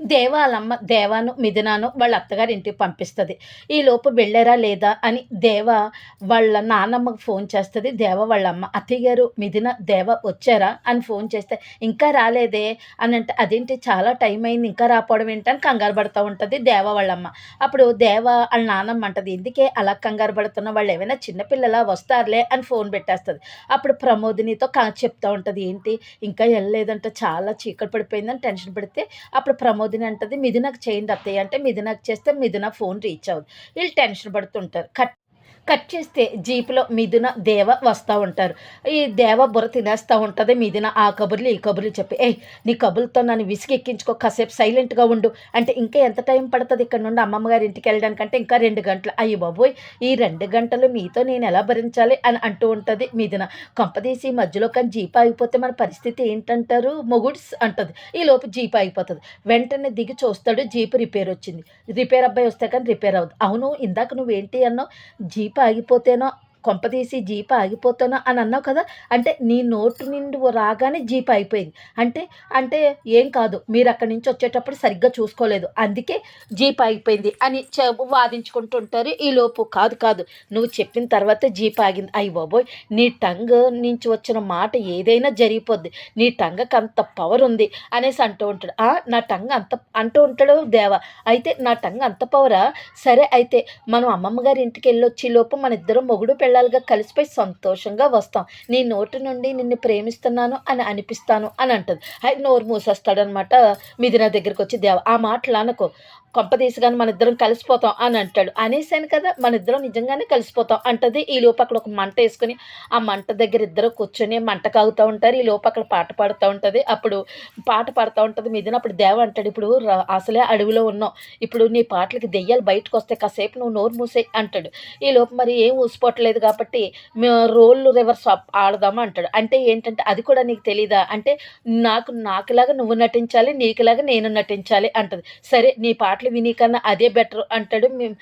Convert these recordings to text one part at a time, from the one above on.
దేవాలమ్మ వాళ్ళమ్మ దేవాను మిథునాను వాళ్ళ అత్తగారి ఇంటికి పంపిస్తుంది. ఈ లోపు వెళ్ళారా లేదా అని దేవ వాళ్ళ నాన్నమ్మకు ఫోన్ చేస్తుంది. దేవ వాళ్ళ అమ్మ అత్తయ్య గారు మిథున దేవ వచ్చారా? అని ఫోన్ చేస్తే ఇంకా రాలేదే అని అంటే అదేంటి చాలా టైం అయింది ఇంకా రాపోవడం ఏంటని కంగారు పడుతూ ఉంటుంది దేవ వాళ్ళమ్మ. అప్పుడు దేవ వాళ్ళ నాన్నమ్మ అంటది ఎందుకే అలా కంగారు పడుతున్న వాళ్ళు ఏమైనా చిన్నపిల్లలా వస్తారులే అని ఫోన్ పెట్టేస్తుంది. అప్పుడు ప్రమోదినితో కా చెప్తా ఉంటుంది ఏంటి ఇంకా వెళ్ళలేదంటే చాలా చీకటి పడిపోయిందని టెన్షన్ పడితే అప్పుడు ప్రమోదిని అంటది మిథునకు చేయండి అత్తయ్య అంటే మిథునకు చేస్తే మిథున ఫోన్ రీచ్ అవుతుంది వీళ్ళు టెన్షన్ పడుతుంటారు. కట్ కట్ చేస్తే జీపులో మిథున దేవ వస్తూ ఉంటారు. ఈ దేవ బుర్ర తినేస్తూ ఉంటుంది మిథున ఆ కబుర్లు ఈ కబుర్లు చెప్పి ఏ నీ కబుర్లతో నన్ను విసిగెక్కించుకో కాసేపు సైలెంట్గా ఉండు. అంటే ఇంకా ఎంత టైం పడుతుంది ఇక్కడ నుండి అమ్మమ్మ గారి ఇంటికి వెళ్ళడానికంటే ఇంకా రెండు గంటలు. అయ్యి బాబోయ్ ఈ రెండు గంటలు మీతో నేను ఎలా భరించాలి అని అంటూ ఉంటుంది మిథున. కొంపదీసి మధ్యలో కానీ జీప్ ఆగిపోతే మన పరిస్థితి ఏంటంటారు? మొగుడ్స్ అంటుంది. ఈ లోపు జీప్ ఆగిపోతుంది. వెంటనే దిగి చూస్తాడు జీప్ రిపేర్ వచ్చింది. రిపేర్ అబ్బాయి వస్తే కానీ రిపేర్ అవుతుంది అవును ఇందాక నువ్వేంటి అన్నావు? జీప్ ఆగిపోతేనో కొంపదీసి జీప్ ఆగిపోతాను అని అన్నావు కదా? అంటే నీ నోటు నుండి రాగానే జీప్ అయిపోయింది. అంటే అంటే ఏం కాదు. మీరు అక్కడి నుంచి వచ్చేటప్పుడు సరిగ్గా చూసుకోలేదు. అందుకే జీప్ అయిపోయింది అని చె వాదించుకుంటుంటారు. ఈ లోపు కాదు కాదు. నువ్వు చెప్పిన తర్వాత జీప్ ఆగింది. అయ్యి బాబోయ్! నీ టంగ్ నుంచి వచ్చిన మాట ఏదైనా జరిగిపోద్ది. నీ టంగకి అంత పవర్ ఉంది అనేసి అంటూ ఉంటాడు. "ఆ, నా టంగ్ అంత అంటూ ఉంటాడు దేవ. అయితే నా టంగ్ అంత పవరా సరే అయితే మనం అమ్మమ్మ గారి ఇంటికి వెళ్ళొచ్చి లోపు మన ఇద్దరం మొగుడు పెళ్ళాలుగా కలిసిపోయి సంతోషంగా వస్తాం. నీ నోటి నుండి నిన్ను ప్రేమిస్తున్నాను అని అనిపిస్తాను అని అంటుంది. అది నోరు మూసేస్తాడనమాట మిథున దగ్గరికి వచ్చి దేవ. ఆ మాటలు అనుకో. కొంపదీసి కానీ మన ఇద్దరం కలిసిపోతాం అని అంటాడు. అనేసాను కదా మన ఇద్దరం నిజంగానే కలిసిపోతాం అంటది. ఈ లోపు అక్కడ ఒక మంట వేసుకుని ఆ మంట దగ్గర ఇద్దరు కూర్చొని మంట కాగుతూ ఉంటారు. ఈ లోపు అక్కడ పాట పాడుతూ ఉంటుంది. అప్పుడు పాట పాడుతూ ఉంటుంది. మిథున అప్పుడు దేవ అంటాడు ఇప్పుడు అసలే అడవిలో ఉన్నావు ఇప్పుడు నీ పాటలకి దెయ్యాలు బయటకు వస్తే కాసేపు నువ్వు నోరు మూసే అంటాడు. ఈ లోపు మరి ఏం ఊసిపోవట్లేదు కాబట్టి మేము రోల్ రివర్స్ ఆడదాము అంటాడు. అంటే ఏంటంటే అది కూడా నీకు తెలియదా అంటే నాకు నాకులాగా నువ్వు నటించాలి నీకులాగా నేను నటించాలి అంటది. సరే నీ పాటలు విని కన్నా అదే బెటర్ అంటాడు మేము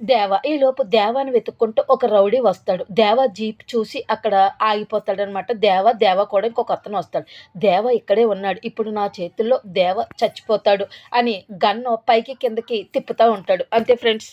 దేవ. ఈలోపు దేవాని వెతుక్కుంటూ ఒక రౌడీ వస్తాడు. దేవ జీప్ చూసి అక్కడ ఆగిపోతాడు అనమాట దేవ దేవ కూడా ఇంకొక అతను వస్తాడు. దేవ ఇక్కడే ఉన్నాడు. ఇప్పుడు నా చేతుల్లో దేవ చచ్చిపోతాడు అని గన్ను పైకి కిందకి తిప్పుతూ ఉంటాడు. అంతే ఫ్రెండ్స్.